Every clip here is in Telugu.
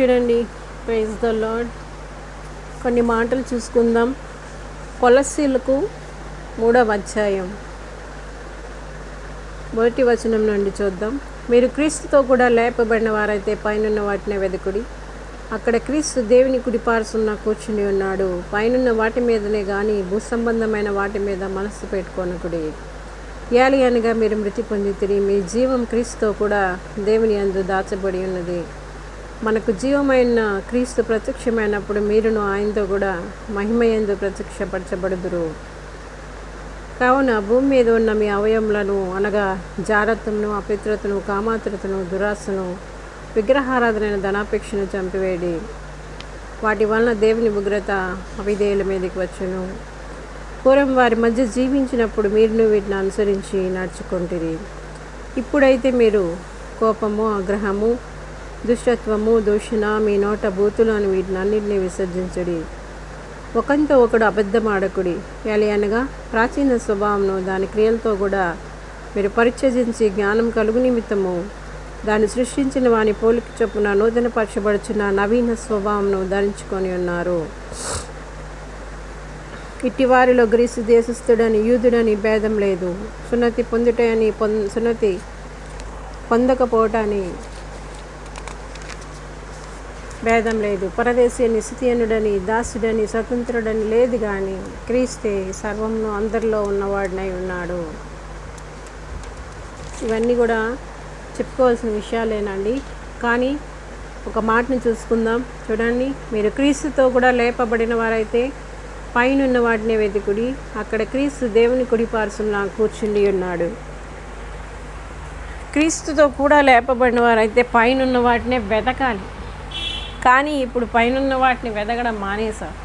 చూడండి. ప్రైజ్ ద లాడ్ కొన్ని మాటలు చూసుకుందాం. కొలసీలకు మూడవ అధ్యాయం. మొదటి వచనం నుండి చూద్దాం. మీరు క్రీస్తుతో కూడా లేపబడిన వారైతే పైనున్న వాటినే వెదకుడి. అక్కడ క్రీస్తు దేవుని కుడిపారుసున్న కూర్చుని ఉన్నాడు. పైనున్న వాటి మీదనే కానీ భూ సంబంధమైన వాటి మీద మనస్సు పెట్టుకొనకుడి. ఏలి అనగా మీరు మృతి పొందితిరి మీ జీవం క్రీస్తుతో కూడా దేవుని అందు దాచబడి ఉన్నది. మనకు జీవమైన క్రీస్తు ప్రత్యక్షమైనప్పుడు మీరును ఆయనతో కూడా మహిమయందు ప్రత్యక్షపరచబడుదురు. కావున భూమి మీద ఉన్న మీ అవయములను అనగా జారత్వమును అపిత్రతను కామాతృతను దురాశను విగ్రహారాధనైన ధనాపేక్షను చంపివేడి. వాటి వలన దేవుని ఉగ్రత అవిధేయుల మీదకి వచ్చును. పూర్వం వారి మధ్య జీవించినప్పుడు మీరును వీటిని అనుసరించి నడుచుకుంటుంది ఇప్పుడైతే మీరు కోపము ఆగ్రహము దుష్టత్వము దూషణ మీ నోట బూతులు అని వీటిని అన్నింటినీ విసర్జించుడి. ఒకంతో ఒకడు అబద్ధమాడకుడి. ఎలా అనగా ప్రాచీన స్వభావంను దాని క్రియలతో కూడా మీరు పరిచయించి జ్ఞానం కలుగు నిమిత్తము. దాన్ని సృష్టించిన వాని పోలిక చొప్పున నూతనపరచబడుచున్న నవీన స్వభావంను ధరించుకొని ఉన్నారు. ఇట్టివారిలో గ్రీసు దేశస్థుడని యూదుడని భేదం లేదు. సున్నతి పొందుటని పొ సున్నతి పొందకపోవటాన్ని భేదం లేదు. పరదేశీ నిశ్చితీయనుడని దాసుడని స్వతంత్రుడని లేదు కానీ క్రీస్తే సర్వంను అందరిలో ఉన్నవాడినై ఉన్నాడు. ఇవన్నీ కూడా చెప్పుకోవాల్సిన విషయాలేనండి. కానీ ఒక మాటను చూసుకుందాం. చూడండి మీరు క్రీస్తుతో కూడా లేపబడిన వారైతే పైనున్న వాటినే వెతుకుడి అక్కడ క్రీస్తు దేవుని కుడిపార్సున కూర్చుండి ఉన్నాడు. క్రీస్తుతో కూడా లేపబడిన వారైతే పైనున్న వాటినే వెతకాలి. కానీ ఇప్పుడు పైనున్న వాటిని వెదగడం మానేశారు.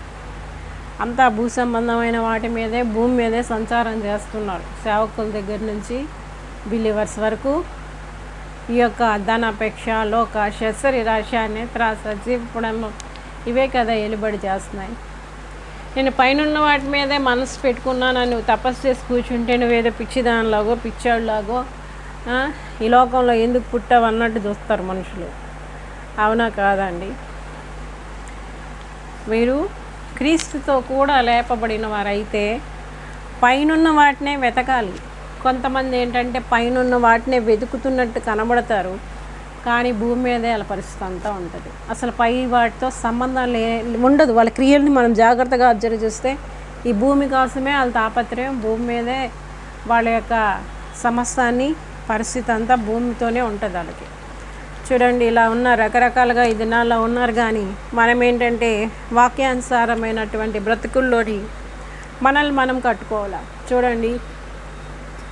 అంతా భూ సంబంధమైన వాటి మీదే భూమి మీదే సంచారం చేస్తున్నారు. సేవకుల దగ్గర నుంచి బిలీవర్స్ వరకు ఈ యొక్క ధనాపేక్ష లోక శరీరాశ నేత్రాస జీవపడం ఇవే కదా ఎలుబడి చేస్తున్నాయి. నేను పైనున్న వాటి మీదే మనసు పెట్టుకున్నాను నువ్వు తపస్సు చేసి కూర్చుంటే నువ్వేదో పిచ్చిదానిలాగో పిచ్చాడులాగో ఈ లోకంలో ఎందుకు పుట్టావు అన్నట్టు చూస్తారు మనుషులు. అవునా కాదండి మీరు క్రీస్తుతో కూడా లేపబడిన వారైతే పైనున్న వాటినే వెతకాలి. కొంతమంది ఏంటంటే పైనున్న వాటినే వెతుకుతున్నట్టు కనబడతారు. కానీ భూమి మీదే వాళ్ళ పరిస్థితి అంతా ఉంటుంది. అసలు పై వాటితో సంబంధం లే ఉండదు. వాళ్ళ క్రియల్ని మనం జాగ్రత్తగా అబ్జర్వ్ చేస్తే ఈ భూమి కోసమే వాళ్ళ తాపత్రయం భూమి మీదే వాళ్ళ యొక్క సమస్తాన్ని పరిస్థితి అంతా భూమితోనే ఉంటుంది వాళ్ళకి. చూడండి ఇలా ఉన్న రకరకాలుగా ఈ దినాల్లో ఉన్నారు కానీ మనం ఏంటంటే వాక్యానుసారమైనటువంటి బ్రతుకుల్లోని మనల్ని మనం కట్టుకోవాలి? చూడండి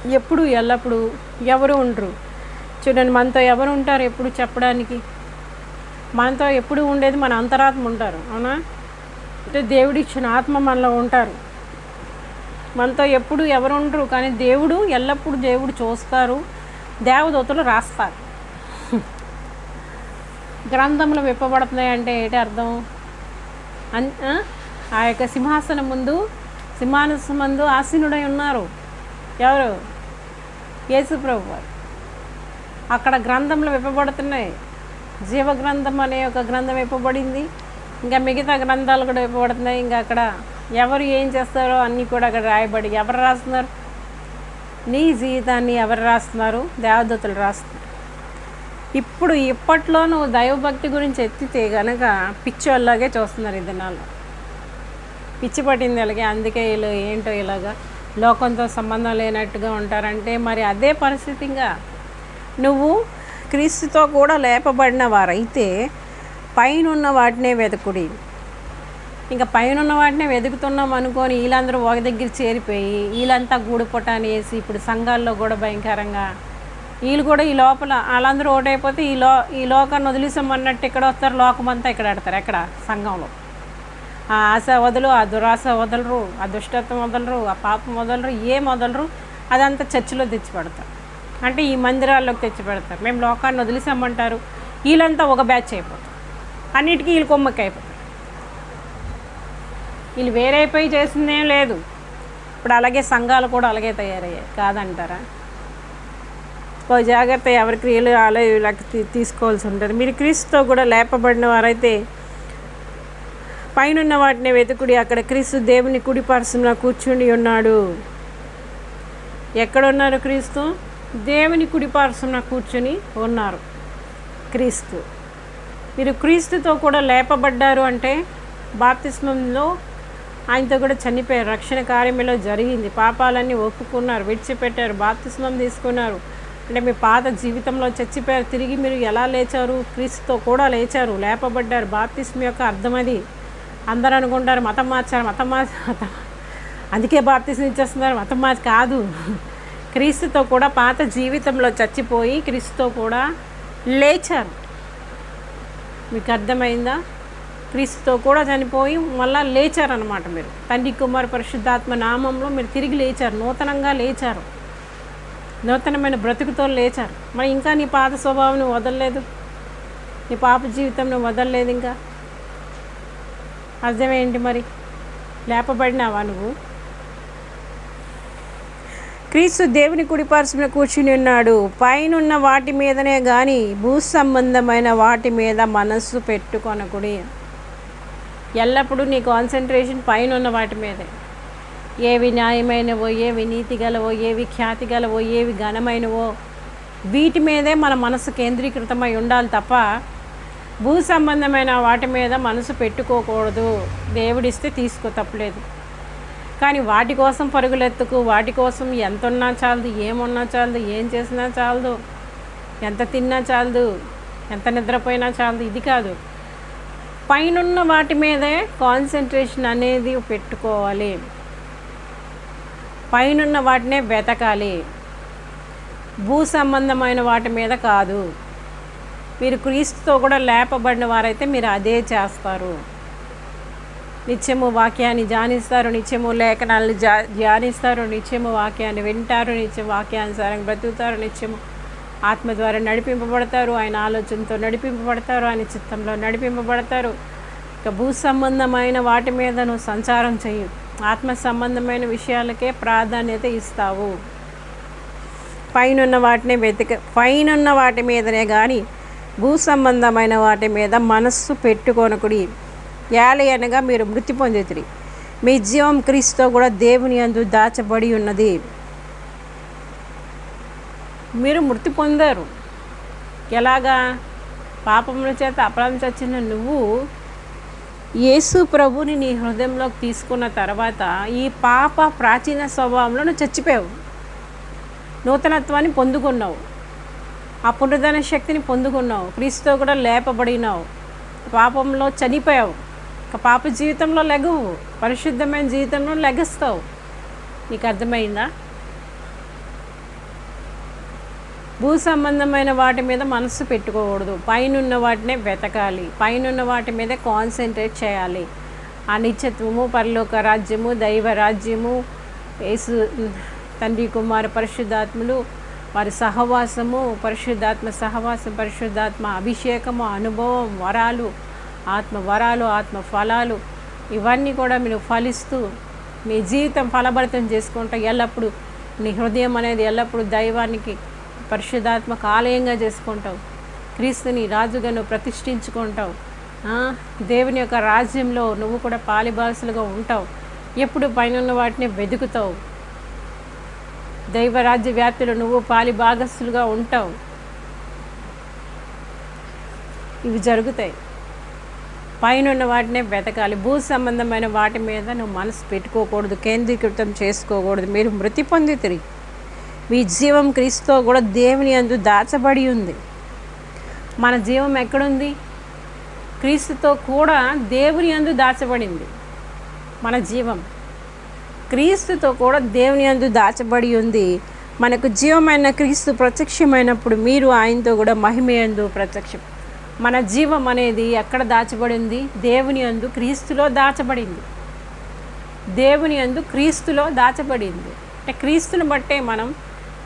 ఎప్పుడు ఎల్లప్పుడు ఎవరు ఉండరు. చూడండి మనతో ఎవరు ఉంటారు ఎప్పుడు చెప్పడానికి? మనతో ఎప్పుడు ఉండేది మన అంతరాత్మ ఉంటారు అవునా? అంటే దేవుడు ఇచ్చిన ఆత్మ మనలో ఉంటారు. మనతో ఎప్పుడు ఎవరు ఉండరు కానీ దేవుడు ఎల్లప్పుడూ దేవుడు చూస్తారు దేవదూతలు రాస్తారు. గ్రంథంలో విప్పబడుతున్నాయి అంటే ఏంటి అర్థం? అన్ ఆ? యొక్క సింహాసనం ముందు సింహాసనం ముందు ఆసీనుడై ఉన్నారు. ఎవరు? యేసు ప్రభు. వారు అక్కడ గ్రంథంలో విప్పబడుతున్నాయి. జీవ గ్రంథం అనే ఒక గ్రంథం విప్పబడింది. ఇంకా మిగతా గ్రంథాలు కూడా విప్పబడుతున్నాయి. ఇంకా అక్కడ ఎవరు ఏం చేస్తారో అన్నీ కూడా అక్కడ రాయబడి ఎవరు రాస్తున్నారు? నీ జీవితాన్ని ఎవరు రాస్తున్నారు? దేవదత్తులు రాస్తున్నారు. ఇప్పుడు ఇప్పట్లో నువ్వు దైవభక్తి గురించి ఎత్తితే గనక పిచ్చోళ్ళలాగే చూస్తున్నారు ఈ దినాలు పిచ్చి పట్టింది అలాగే అందుకే వీళ్ళు ఏంటో ఇలాగా లోకంతో సంబంధం లేనట్టుగా ఉంటారంటే మరి అదే పరిస్థితిగా నువ్వు క్రీస్తుతో కూడా లేపబడిన వారైతే పైనున్న వాటినే వెతుకుడి. ఇంకా పైన ఉన్న వాటినే వెతుకుతున్నాం అనుకొని వీళ్ళందరూ ఒక దగ్గర చేరిపోయి వీళ్ళంతా గూడుపుటాన్ని అనేసి ఇప్పుడు సంఘాల్లో కూడా భయంకరంగా వీళ్ళు కూడా ఈ లోపల వాళ్ళందరూ ఓటైపోతే ఈ లో ఈ లోకాన్ని వదిలేసామన్నట్టు ఇక్కడ వస్తారు లోకమంతా ఇక్కడ పెడతారు ఎక్కడ? సంఘంలో. ఆ ఆశ వదలు ఆ దురాశ వదలరు ఆ దుష్టత్వం వదలరు ఆ పాపం వదలరు ఏం వదలరు అదంతా చర్చిలో తెచ్చి పెడతారు అంటే ఈ మందిరాల్లోకి తెచ్చి పెడతారు మేము లోకాన్ని వదిలేసామంటారు. వీళ్ళంతా ఒక బ్యాచ్ అయిపోతారు. అన్నిటికీ వీళ్ళు కొమ్మకి అయిపోతారు. వీళ్ళు వేరైపోయి చేసిందేం లేదు. ఇప్పుడు అలాగే సంఘాలు కూడా అలాగే తయారయ్యాయి. కాదంటారా? ఓ జాగ్రత్త ఎవరి క్రియలు అలా ఇలా తీసుకోవాల్సి ఉంటుంది. మీరు క్రీస్తుతో కూడా లేపబడిన వారైతే పైనున్న వాటిని వెతుకుడి అక్కడ క్రీస్తు దేవుని కుడి పరసంలో కూర్చుని ఉన్నాడు. ఎక్కడున్నారు క్రీస్తు? దేవుని కుడి పార్శ్వన కూర్చుని ఉన్నారు క్రీస్తు. మీరు క్రీస్తుతో కూడా లేపబడ్డారు అంటే బాప్తిస్మంలో ఆయనతో కూడా చనిపోయారు. రక్షణ కార్యంలో జరిగింది. పాపాలన్నీ ఒప్పుకున్నారు విడిచిపెట్టారు బాప్తిస్మం తీసుకున్నారు. అంటే మీ పాత జీవితంలో చచ్చిపోయారు తిరిగి మీరు ఎలా లేచారు? క్రీస్తుతో కూడా లేచారు. లేపబడ్డారు. బాప్తిస్మ యొక్క అర్థం అది. అందరూ అనుకుంటారు మతం మార్చారు మతం మార్చి మతం అందుకే బాప్తిస్మ ఇచ్చేస్తున్నారు. మతం మార్చి కాదు. క్రీస్తుతో కూడా పాత జీవితంలో చచ్చిపోయి క్రీస్తుతో కూడా లేచారు. మీకు అర్థమైందా? క్రీస్తుతో కూడా చనిపోయి మళ్ళా లేచారనమాట మీరు. తండ్రి కుమార్ పరిశుద్ధాత్మ నామంలో మీరు తిరిగి లేచారు. నూతనంగా లేచారు. నూతనమైన బ్రతుకుతో లేచారు. మరి ఇంకా నీ పాత స్వభావం నువ్వు వదలలేదు? నీ పాప జీవితం నువ్వు వదలలేదు ఇంకా? అర్థమేంటి మరి? లేపబడినావా నువ్వు? క్రీస్తు దేవుని కుడిపార్శ్వన కూర్చుని ఉన్నాడు. పైనున్న వాటి మీదనే కానీ భూ సంబంధమైన వాటి మీద మనస్సు పెట్టుకొనకుడి. ఎల్లప్పుడూ నీ కాన్సన్ట్రేషన్ పైన ఉన్న వాటి మీదే. ఏవి న్యాయమైనవో ఏవి నీతి గలవో ఏవి ఖ్యాతి గలవో ఏవి ఘనమైనవో వీటి మీదే మన మనసు కేంద్రీకృతమై ఉండాలి తప్ప భూ సంబంధమైన వాటి మీద మనసు పెట్టుకోకూడదు. దేవుడిస్తే తీసుకో తప్పలేదు. కానీ వాటి కోసం పరుగులెత్తుకు వాటి కోసం ఎంత ఉన్నా చాలదు ఏమున్నా చాలదు ఏం చేసినా చాలదు ఎంత తిన్నా చాలదు ఎంత నిద్రపోయినా చాలదు ఇది కాదు. పైనున్న వాటి మీదే కాన్సన్ట్రేషన్ అనేది పెట్టుకోవాలి. పైనున్న వాటినే వెతకాలి. భూ సంబంధమైన వాటి మీద కాదు. మీరు క్రీస్తుతో కూడా లేపబడిన వారైతే మీరు అదే చేస్తారు. నిత్యము వాక్యాన్ని ధ్యానిస్తారు నిత్యము లేఖనాలను జా ధ్యానిస్తారు నిత్యము వాక్యాన్ని వింటారు నిత్యం వాక్యానుసారంగా బ్రతుకుతారు నిత్యము ఆత్మ ద్వారా నడిపింపబడతారు ఆయన ఆలోచనతో నడిపింపబడతారు ఆయన చిత్తంలో నడిపింపబడతారు. ఇక భూ సంబంధమైన వాటి మీద నువ్వు సంచారం చెయ్యి ఆత్మ సంబంధమైన విషయాలకే ప్రాధాన్యత ఇస్తావు. పైనున్న వాటిని వెతిక పైనున్న వాటి మీదనే కానీ భూ సంబంధమైన వాటి మీద మనస్సు పెట్టుకొనకుడి. ఏలి అనగా మీరు మృతి పొందితిరి. మీ జీవం క్రీస్తుతో కూడా దేవుని అందు దాచబడి ఉన్నది. మీరు మృతి పొందారు. ఎలాగా? పాపముల చేత అపరాధం చచ్చిన నువ్వు యేసు ప్రభుని నీ హృదయంలోకి తీసుకున్న తర్వాత ఈ పాప ప్రాచీన స్వభావంలో నువ్వు చచ్చిపోయావు. నూతనత్వాన్ని పొందుకున్నావు. ఆ పునరుద్ధరణ శక్తిని పొందుకున్నావు. క్రీస్తుతో కూడా లేపబడినావు. పాపంలో చనిపోయావు. పాప జీవితంలో లెగవు. పరిశుద్ధమైన జీవితంలో లెగస్తావు. నీకు అర్థమైందా? భూ సంబంధమైన వాటి మీద మనసు పెట్టుకోకూడదు. పైనున్న వాటినే వెతకాలి. పైనున్న వాటి మీద కాన్సన్ట్రేట్ చేయాలి. ఆ పరలోక రాజ్యము దైవ రాజ్యము యేసు తండ్రి కుమార పరిశుద్ధాత్ములు వారి సహవాసము పరిశుద్ధాత్మ సహవాసం పరిశుద్ధాత్మ అభిషేకము అనుభవం వరాలు ఆత్మ వరాలు ఆత్మ ఫలాలు ఇవన్నీ కూడా మీరు ఫలిస్తూ మీ జీవితం ఫలభరితం చేసుకుంటూ ఎల్లప్పుడూ నీ హృదయం అనేది ఎల్లప్పుడూ దైవానికి పరిశుద్ధాత్మక ఆలయంగా చేసుకుంటావు. క్రీస్తుని రాజుగా నువ్వు ప్రతిష్ఠించుకుంటావు. దేవుని యొక్క రాజ్యంలో నువ్వు కూడా పాలిబాసులుగా ఉంటావు. ఎప్పుడు పైన వాటిని వెతుకుతావు. దైవరాజ్య వ్యాప్తిలో నువ్వు పాలి భాగస్సులుగా ఉంటావు. ఇవి జరుగుతాయి. పైన వాటినే వెతకాలి. భూ సంబంధమైన వాటి మీద నువ్వు మనసు పెట్టుకోకూడదు. కేంద్రీకృతం చేసుకోకూడదు. మీరు మృతి పొందితిరి మీ జీవం క్రీస్తుతో కూడా దేవుని అందు దాచబడి ఉంది. మన జీవం ఎక్కడుంది? క్రీస్తుతో కూడా దేవుని అందు దాచబడింది. మన జీవం. క్రీస్తుతో కూడా దేవుని అందు దాచబడి ఉంది. మనకు జీవమైన క్రీస్తు ప్రత్యక్షమైనప్పుడు మీరు ఆయనతో కూడా మహిమయందు ప్రత్యక్షం. మన జీవం అనేది ఎక్కడ దాచబడింది? దేవుని అందు క్రీస్తులో దాచబడింది. దేవుని అందు క్రీస్తులో దాచబడింది. అంటే క్రీస్తుని బట్టే మనం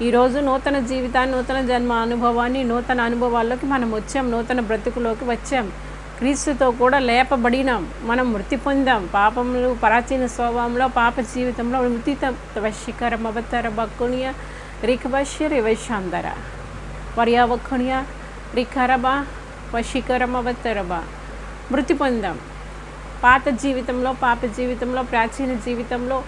ఈరోజు నూతన జీవితాన్ని నూతన జన్మ అనుభవాన్ని నూతన అనుభవాల్లోకి మనం వచ్చాం నూతన బ్రతుకులోకి వచ్చాం. క్రీస్తుతో కూడా లేపబడినాం. మనం మృతి పొందాం. పాపములు ప్రాచీన స్వభావంలో పాప జీవితంలో మృతి వశీకరం అవతర బక్కునియ రిఖబశ్యరి వైశాంధర. పర్యావక్కునియ వర్యావఖుణ్య రిఖరబా వశీకరమవతరబా మృతి పొందాం. పాత జీవితంలో పాప జీవితంలో ప్రాచీన జీవితంలో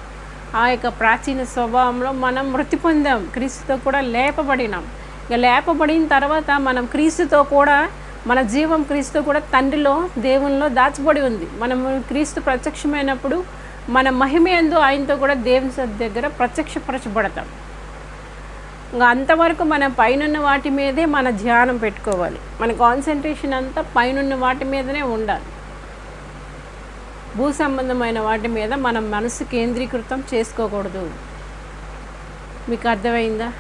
ఆ యొక్క ప్రాచీన స్వభావంలో మనం మృతి పొందాం. క్రీస్తుతో కూడా లేపబడినాం. ఇక లేపబడిన తర్వాత మనం క్రీస్తుతో కూడా మన జీవం క్రీస్తు కూడా తండ్రిలో దేవునిలో దాచబడి ఉంది. మనం క్రీస్తు ప్రత్యక్షమైనప్పుడు మన మహిమ ఎందు ఆయనతో కూడా దేవుని దగ్గర ప్రత్యక్షపరచబడతాం. ఇంకా అంతవరకు మనం పైనున్న వాటి మీదే మన ధ్యానం పెట్టుకోవాలి. మన కాన్సన్ట్రేషన్ అంతా పైనున్న వాటి మీదనే ఉండాలి. భూ సంబంధమైన వాటి మీద మనం మనసు కేంద్రీకృతం చేసుకోకూడదు. మీకు అర్థమైందా?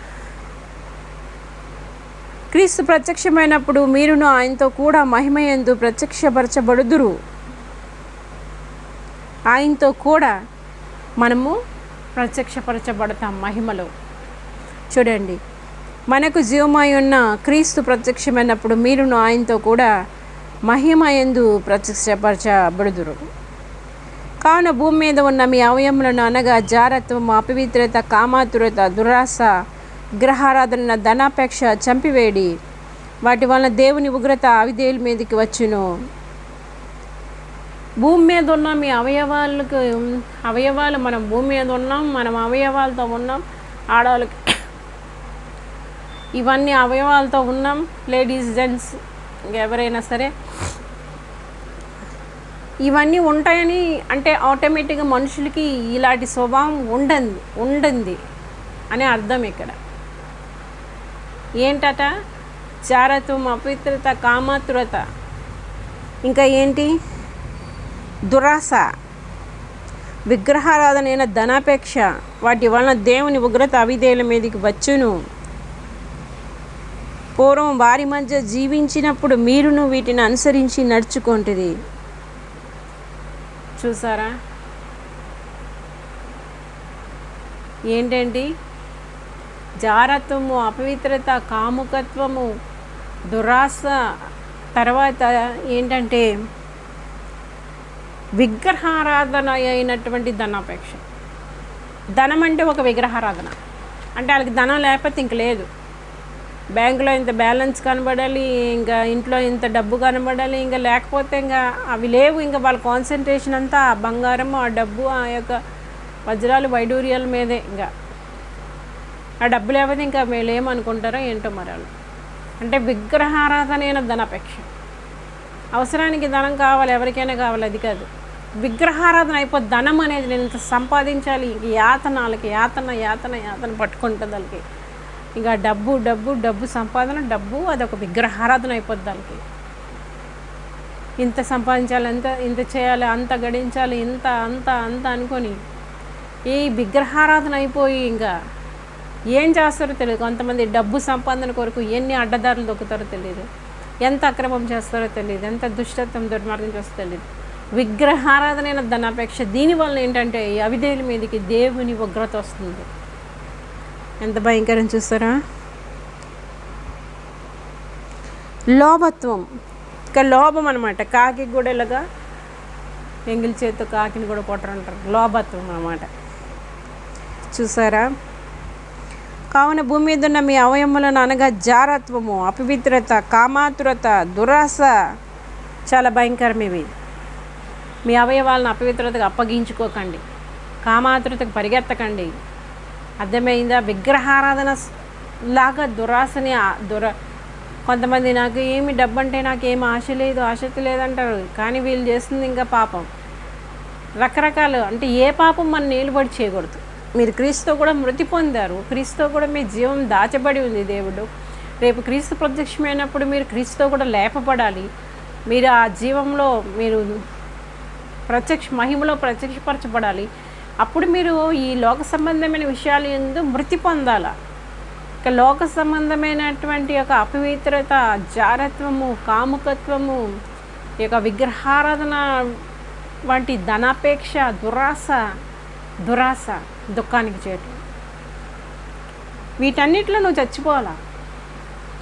క్రీస్తు ప్రత్యక్షమైనప్పుడు మీరును ఆయనతో కూడా మహిమ ఎందు ప్రత్యక్షపరచబడుదురు. ఆయనతో కూడా మనము ప్రత్యక్షపరచబడతాం మహిమలో. చూడండి మనకు జీవమై ఉన్న క్రీస్తు ప్రత్యక్షమైనప్పుడు మీరును ఆయనతో కూడా మహిమ యందు ప్రత్యక్షపరచబడుదురు. కావున భూమి మీద ఉన్న మీ అవయములను అనగా జారత్వం అపవిత్రత కామాతురత దురాస గ్రహారాధన ధనాపేక్ష చంపివేడి. వాటి వలన దేవుని ఉగ్రత అవిదేవుల మీదకి వచ్చును. భూమి మీద ఉన్న మీ అవయవాలకు అవయవాలు మనం భూమి మీద ఉన్నాం మనం అవయవాలతో ఉన్నాం ఆడవాళ్ళకి ఇవన్నీ అవయవాలతో ఉన్నాం లేడీస్ జెంట్స్ ఎవరైనా సరే. ఇవన్నీ ఉంటాయని అంటే ఆటోమేటిక్గా మనుషులకి ఇలాంటి స్వభావం ఉండంది ఉండంది అనే అర్థం ఇక్కడ. ఏంటట? చారత్వం అపవిత్రత కామాతురత. ఇంకా ఏంటి? దురాస విగ్రహారాధనైన ధనాపేక్ష. వాటి వలన దేవుని ఉగ్రత అవిధేయుల మీదకి వచ్చును. పూర్వం వారి మధ్య జీవించినప్పుడు మీరును వీటిని అనుసరించి నడుచుకుంటుంది చూసారా? ఏంటండి? జారత్వము అపవిత్రత కాముకత్వము దురాస తర్వాత ఏంటంటే విగ్రహారాధన అయినటువంటి ధనాపేక్ష. ధనం అంటే ఒక విగ్రహారాధన. అంటే వాళ్ళకి ధనం లేకపోతే ఇంక లేదు. బ్యాంకులో ఇంత బ్యాలెన్స్ కనబడాలి ఇంకా ఇంట్లో ఇంత డబ్బు కనబడాలి ఇంకా లేకపోతే ఇంకా అవి లేవు. ఇంకా వాళ్ళ కాన్సన్ట్రేషన్ అంతా ఆ బంగారం ఆ డబ్బు ఆ యొక్క వజ్రాలు వైడూర్యాల మీదే ఇంకా. ఆ డబ్బు లేకపోతే ఇంకా వీళ్ళు ఏమనుకుంటారో ఏంటో మరి వాళ్ళు. అంటే విగ్రహారాధన అయిన ధనాపేక్ష. అవసరానికి ధనం కావాలి ఎవరికైనా కావాలి అది కాదు. విగ్రహారాధన అయిపోయి ధనం అనేది నేను ఇంత సంపాదించాలి? ఇంక యాతన వాళ్ళకి యాతన యాతన యాతన పట్టుకుంటుంది వాళ్ళకి. ఇంకా డబ్బు డబ్బు డబ్బు సంపాదన డబ్బు అదొక విగ్రహారాధన అయిపోద్ది వాళ్ళకి ఇంత సంపాదించాలి ఎంత ఇంత చేయాలి అంత గడించాలి ఇంత అంత అంత అనుకొని ఈ విగ్రహారాధన అయిపోయి ఇంకా ఏం చేస్తారో తెలియదు. కొంతమంది డబ్బు సంపాదన కొరకు ఎన్ని అడ్డదారులు దొక్కుతారో తెలియదు. ఎంత అక్రమం చేస్తారో తెలియదు. ఎంత దుష్టత్వం దుర్మార్గం చేస్తారో తెలియదు. విగ్రహారాధనైన ధనాపేక్ష దీనివల్ల ఏంటంటే ఈ అవిధేయుల మీదకి దేవుని ఉగ్రత వస్తుంది. ఎంత భయంకరం చూస్తారా? లోభత్వం. ఇక లోభం అనమాట కాకి కూడా ఇలాగా ఎంగిల్ చేతితో కాకిని కూడా కొట్టరంటారు. లోభత్వం అనమాట చూసారా? కావున భూమి మీద ఉన్న మీ అవయములను అనగా జారత్వము అపవిత్రత కామాతురత దురాస చాలా భయంకరం ఇవి. మీ అవయవాలను అపవిత్రతకు అప్పగించుకోకండి. కామాతురతకు పరిగెత్తకండి. అర్థమైందా? విగ్రహారాధన లాగా దురాశని దుర కొంతమంది నాకు ఏమి డబ్బు అంటే నాకు ఏమి ఆశ లేదు ఆసక్తి లేదంటారు. కానీ వీళ్ళు చేస్తుంది ఇంకా పాపం. రకరకాలు అంటే ఏ పాపం మన నిలబడి చేయకూడదు. మీరు క్రీస్తుతో కూడా మృతి పొందారు. క్రీస్తు కూడా మీ జీవం దాచబడి ఉంది దేవుడు. రేపు క్రీస్తు ప్రత్యక్షమైనప్పుడు మీరు క్రీస్తు కూడా లేపబడాలి. మీరు ఆ జీవంలో మీరు ప్రత్యక్ష మహిమలో ప్రత్యక్షపరచబడాలి. అప్పుడు మీరు ఈ లోక సంబంధమైన విషయాలు ఎందు మృతి పొందాల? ఇక లోక సంబంధమైనటువంటి యొక్క అపవిత్రత జారత్వము కాముకత్వము ఈ యొక్క విగ్రహారాధన వంటి ధనాపేక్ష దురాశ దురాశ దుఃఖానికి చేయటం వీటన్నిటిలో నువ్వు చచ్చిపోవాలా?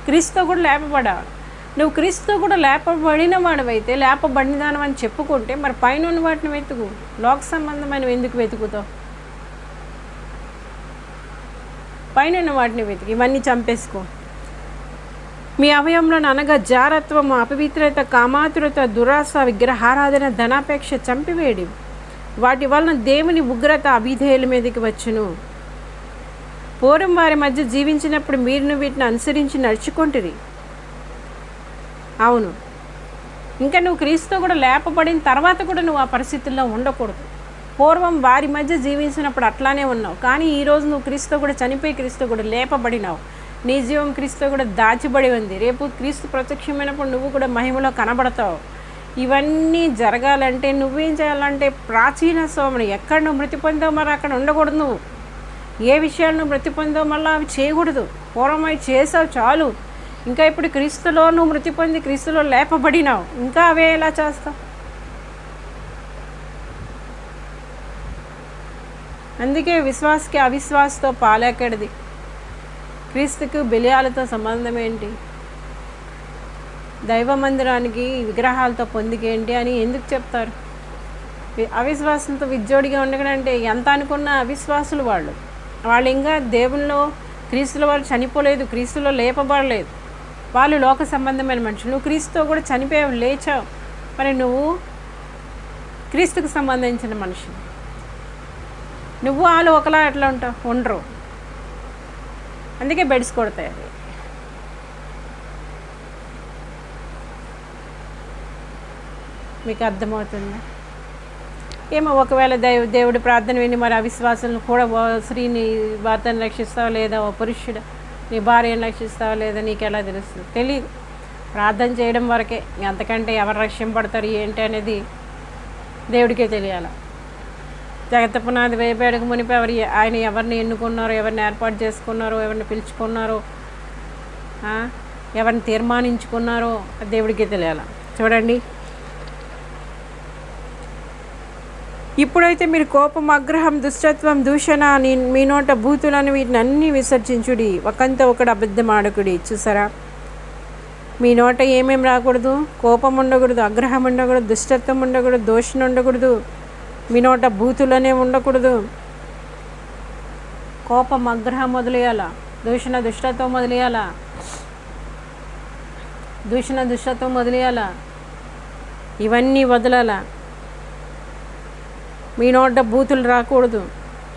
క్రీస్తు కూడా లేపబడాలి నువ్వు క్రీస్తుతో కూడా లేపబడిన వాడివైతే లేపబడిన దానం అని చెప్పుకుంటే మరి పైన ఉన్న వాటిని వెతుకు. లోక సంబంధమైనవి ఎందుకు వెతుకుతావు? పైన ఉన్న వాటిని వెతికి. ఇవన్నీ చంపేసుకో. మీ అవయంలో అనగా జారత్వము అపవిత్రత కామాతురత దురాశ విగ్రహారాధన ధనాపేక్ష చంపివేడి వాటి వలన దేవుని ఉగ్రత అభిధేయుల మీదకి వచ్చును. పూర్వం వారి మధ్య జీవించినప్పుడు మీరు వీటిని అనుసరించి నడుచుకుంటుంది అవును. ఇంకా నువ్వు క్రీస్తు కూడా లేపబడిన తర్వాత కూడా నువ్వు ఆ పరిస్థితుల్లో ఉండకూడదు. పూర్వం వారి మధ్య జీవించినప్పుడు అట్లానే ఉన్నావు. కానీ ఈరోజు నువ్వు క్రీస్తు కూడా చనిపోయి క్రీస్తు కూడా లేపబడినావు. నీ జీవం క్రీస్తు కూడా దాచిబడి ఉంది. రేపు క్రీస్తు ప్రత్యక్షమైనప్పుడు నువ్వు కూడా మహిమలో కనబడతావు. ఇవన్నీ జరగాలంటే నువ్వేం చేయాలంటే ప్రాచీన సోమను ఎక్కడ నువ్వు మృతి పొందావు మరి అక్కడ ఉండకూడదు నువ్వు. ఏ విషయాలు నువ్వు మృతి పొందావు మళ్ళీ అవి చేయకూడదు. పూర్వం అవి చేసావు చాలు. ఇంకా ఇప్పుడు క్రీస్తులో నువ్వు మృతి పొంది క్రీస్తులో లేపబడినావు. ఇంకా అవే ఎలా చేస్తావు? అందుకే విశ్వాసకి అవిశ్వాసతో పాలేకడిది క్రీస్తుకు బిలియాలతో సంబంధం ఏంటి? దైవ మందిరానికి విగ్రహాలతో పొందికేంటి అని ఎందుకు చెప్తారు? అవిశ్వాసంతో విద్యోడిగా ఉండకంటే ఎంత అనుకున్న అవిశ్వాసులు వాళ్ళు. వాళ్ళు ఇంకా దేవునిలో క్రీస్తుల వాళ్ళు చనిపోలేదు క్రీస్తులో లేపబడలేదు. వాళ్ళు లోక సంబంధమైన మనుషులు. నువ్వు క్రీస్తుతో కూడా చనిపోయావు లేచావు. మరి నువ్వు క్రీస్తుకు సంబంధించిన మనిషి నువ్వు వాళ్ళు ఒకలా ఎట్లా ఉంటావు? ఉండరు. అందుకే బెడ్స్ కొడతాయి అది మీకు అర్థమవుతుందా? ఏమో ఒకవేళ దైవ దేవుడి ప్రార్థన విని మరి అవిశ్వాసాలను కూడా స్త్రీని భర్తను రక్షిస్తావు లేదా? ఓ పురుషుడు? నీ భార్యను రక్షిస్తావా లేదా నీకు ఎలా తెలుస్తుంది? తెలియదు ప్రార్థన చేయడం వరకే ఎంతకంటే ఎవరు రక్షింపడతారు ఏంటి అనేది దేవుడికే తెలియాలి. జగత పునాది వేయబేడకు మునిపి ఎవరు ఆయన ఎవరిని ఎన్నుకున్నారో ఎవరిని ఏర్పాటు చేసుకున్నారో ఎవరిని పిలుచుకున్నారో ఎవరిని తీర్మానించుకున్నారో దేవుడికే తెలియాలి. చూడండి. ఇప్పుడైతే మీరు కోపం అగ్రహం దుష్టత్వం దూషణ నీ- మీ నోట భూతులను వీటిని అన్నీ విసర్జించుడి. ఒకంత ఒకడు అబద్ధం ఆడకుడి చూసారా? మీ నోట ఏమేం రాకూడదు? కోపం ఉండకూడదు అగ్రహం ఉండకూడదు దుష్టత్వం ఉండకూడదు దోషణ ఉండకూడదు. మీ నోట భూతులనే ఉండకూడదు. కోపం అగ్రహం మొదలయ్యాల? దూషణ దుష్టత్వం మొదలయ్యాల? దూషణ దుష్టత్వం మొదలయ్యాల? ఇవన్నీ వదలాలా? మీ నోట బూతులు రాకూడదు.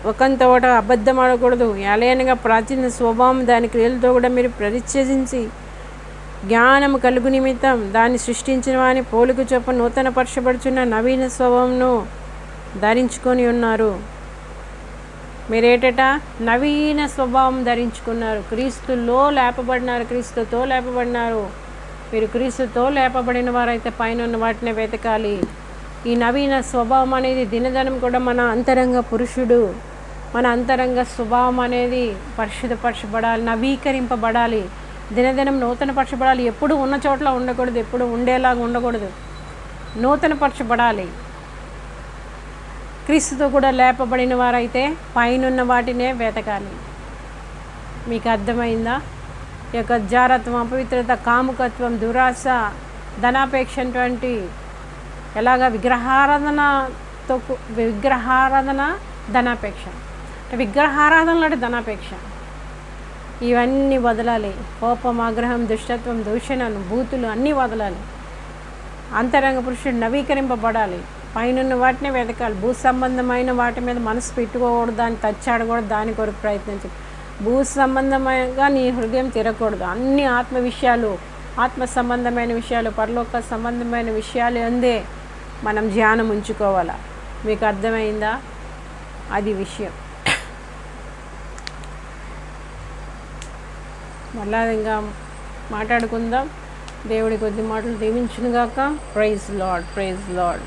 ఒకంతోట అబద్ధం ఆడకూడదు. ఎలయనగా ప్రాచీన స్వభావం దాని క్రియలతో కూడా మీరు పరిచ్ఛేదించి జ్ఞానం కలుగు నిమిత్తం దాన్ని సృష్టించిన వాని పోలిక చొప్ప నూతన పరచబడుచున్న నవీన స్వభావంను ధరించుకొని ఉన్నారు. మీరేటట నవీన స్వభావం ధరించుకున్నారు. క్రీస్తులో లేపబడినారు క్రీస్తుతో లేపబడినారు. మీరు క్రీస్తుతో లేపబడిన వారైతే పైన ఉన్న వాటిని వెతకాలి. ఈ నవీన స్వభావం అనేది దినదనం కూడా మన అంతరంగ పురుషుడు మన అంతరంగ స్వభావం అనేది పరిశుద్ధపరచబడాలి నవీకరింపబడాలి. దినదినం నూతనపరచబడాలి. ఎప్పుడు ఉన్న చోట్ల ఉండకూడదు ఎప్పుడు ఉండేలాగా ఉండకూడదు. నూతనపరచబడాలి. క్రీస్తుతో కూడా లేపబడిన వారైతే పైనున్న వాటినే వెతకాలి. మీకు అర్థమైందా? ఈ యొక్క జారత్వం అపవిత్రత కాముకత్వం దురాశ ధనాపేక్ష అటువంటి ఎలాగ విగ్రహారాధనతో విగ్రహారాధన ధనాపేక్ష. అంటే విగ్రహారాధనలు అంటే ధనాపేక్ష. ఇవన్నీ వదలాలి. కోపం ఆగ్రహం దుష్టత్వం దూషణను భూతులు అన్నీ వదలాలి. అంతరంగ పురుషుడు నవీకరింపబడాలి. పైనున్న వాటినే వెతకాలి. భూ సంబంధమైన వాటి మీద మనసు పెట్టుకోకూడదు. దాన్ని తచ్చాడకూడదు దాని కొరకు ప్రయత్నించు భూ సంబంధమైన నీ హృదయం తిరగకూడదు. అన్ని ఆత్మ విషయాలు ఆత్మ సంబంధమైన విషయాలు పరలోక సంబంధమైన విషయాలు అందే. మనం ధ్యానం ఉంచుకోవాలా? మీకు అర్థమైందా? అది విషయం. మళ్ళా ఇంకా మాట్లాడుకుందాం. దేవుడి కొద్ది మాటలు దీవించునుగాక. Praise lord praise lord